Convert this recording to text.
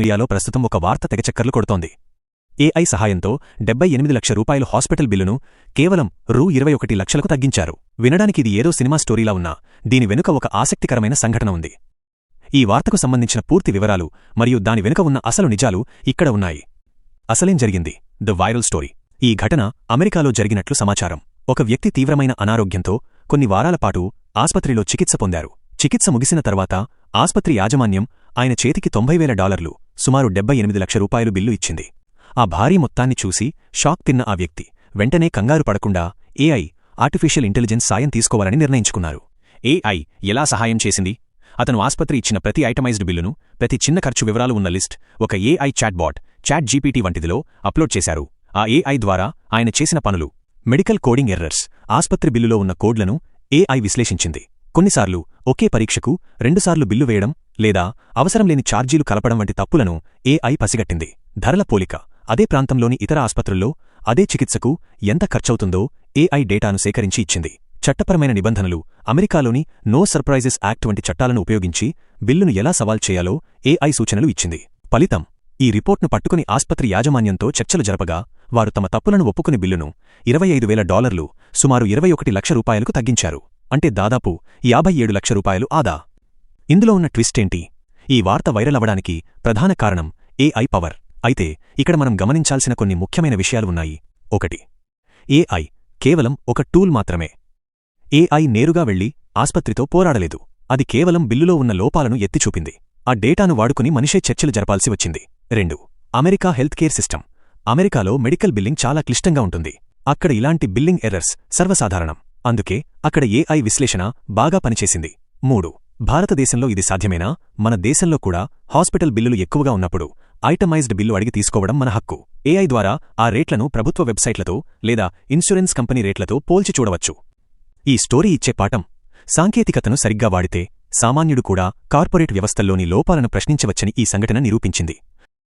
మీడియాలో ప్రస్తుతం ఒక వార్త తెగచక్కర్లు కొడుతోంది. ఏఐ సహాయంతో డెబ్బై ఎనిమిది లక్ష రూపాయలు హాస్పిటల్ బిల్లును కేవలం రూ ఇరవై ఒకటి లక్షలకు తగ్గించారు. వినడానికి ఇది ఏదో సినిమా స్టోరీలా ఉన్నా దీని వెనుక ఒక ఆసక్తికరమైన సంఘటన ఉంది. ఈ వార్తకు సంబంధించిన పూర్తి వివరాలు మరియు దాని వెనుక ఉన్న అసలు నిజాలు ఇక్కడ ఉన్నాయి. అసలేం జరిగింది? The viral story. ఈ ఘటన అమెరికాలో జరిగినట్లు సమాచారం. ఒక వ్యక్తి తీవ్రమైన అనారోగ్యంతో కొన్ని వారాల పాటు ఆస్పత్రిలో చికిత్స పొందారు. చికిత్స ముగిసిన తర్వాత ఆస్పత్రి యాజమాన్యం ఆయన చేతికి తొంభై వేల డాలర్లు సుమారు డెబ్బై ఎనిమిది లక్ష రూపాయలు బిల్లు ఇచ్చింది. ఆ భారీ మొత్తాన్ని చూసి షాక్ తిన్న ఆ వ్యక్తి వెంటనే కంగారు పడకుండా ఏఐ ఆర్టిఫిషియల్ ఇంటెలిజెన్స్ సాయం తీసుకోవాలని నిర్ణయించుకున్నారు. ఏఐ ఎలా సహాయం చేసింది? అతను ఆస్పత్రి ఇచ్చిన ప్రతి ఐటమైజ్డ్ బిల్లును ప్రతి చిన్న ఖర్చు వివరాలు ఉన్న లిస్ట్ ఒక ఏఐ చాట్బాట్ చాట్ జీపీటీ వంటిదిలో అప్లోడ్ చేశారు. ఆ ఏఐ ద్వారా ఆయన చేసిన పనులు మెడికల్ కోడింగ్ ఎర్రర్స్ ఆస్పత్రి బిల్లులో ఉన్న కోడ్లను ఏఐ విశ్లేషించింది. కొన్నిసార్లు ఒకే పరీక్షకు రెండుసార్లు బిల్లు వేయడం లేదా అవసరం లేని ఛార్జీలు కలపడం వంటి తప్పులను ఏఐ పసిగట్టింది. ధరల పోలిక. అదే ప్రాంతంలోని ఇతర ఆస్పత్రుల్లో అదే చికిత్సకు ఎంత ఖర్చవుతుందో ఏఐ డేటాను సేకరించి ఇచ్చింది. చట్టపరమైన నిబంధనలు అమెరికాలోని నో సర్ప్రైజెస్ యాక్ట్ వంటి చట్టాలను ఉపయోగించి బిల్లును ఎలా సవాల్ చేయాలో ఏఐ సూచనలు ఇచ్చింది. ఫలితం. ఈ రిపోర్ట్ను పట్టుకుని ఆస్పత్రి యాజమాన్యంతో చర్చలు జరపగా వారు తమ తప్పులను ఒప్పుకుని బిల్లును ఇరవై ఐదు వేల డాలర్లు సుమారు ఇరవై ఒకటి లక్ష రూపాయలకు తగ్గించారు. అంటే దాదాపు యాభై ఏడు లక్ష రూపాయలు ఆదా. ఇందులో ఉన్న ట్విస్టేంటి ఈ వార్త వైరల్ అవ్వడానికి ప్రధాన కారణం ఏఐ పవర్. అయితే ఇక్కడ మనం గమనించాల్సిన కొన్ని ముఖ్యమైన విషయాలు ఉన్నాయి. ఒకటి ఏఐ కేవలం ఒక టూల్ మాత్రమే. ఏఐ నేరుగా వెళ్ళి ఆస్పత్రితో పోరాడలేదు. అది కేవలం బిల్లులో ఉన్న లోపాలను ఎత్తిచూపింది. ఆ డేటాను వాడుకుని మనిషే చర్చలు జరపాల్సి వచ్చింది. రెండు అమెరికా హెల్త్ కేర్ సిస్టమ్. అమెరికాలో మెడికల్ బిల్లింగ్ చాలా క్లిష్టంగా ఉంటుంది. అక్కడ ఇలాంటి బిల్లింగ్ ఎర్రర్స్ సర్వసాధారణం. అందుకే అక్కడ ఏఐ విశ్లేషణ బాగా పనిచేసింది. మూడు భారతదేశంలో ఇది సాధ్యమేనా? మన దేశంలో కూడా హాస్పిటల్ బిల్లులు ఎక్కువగా ఉన్నప్పుడు ఐటమైజ్డ్ బిల్లు అడిగి తీసుకోవడం మన హక్కు. ఏఐ ద్వారా ఆ రేట్లను ప్రభుత్వ వెబ్సైట్లతో లేదా ఇన్సూరెన్స్ కంపెనీ రేట్లతో పోల్చి చూడవచ్చు. ఈ స్టోరీ ఇచ్చే పాఠం సాంకేతికతను సరిగ్గా వాడితే సామాన్యుడు కూడా కార్పొరేట్ వ్యవస్థల్లోని లోపాలను ప్రశ్నించవచ్చని ఈ సంఘటన నిరూపించింది.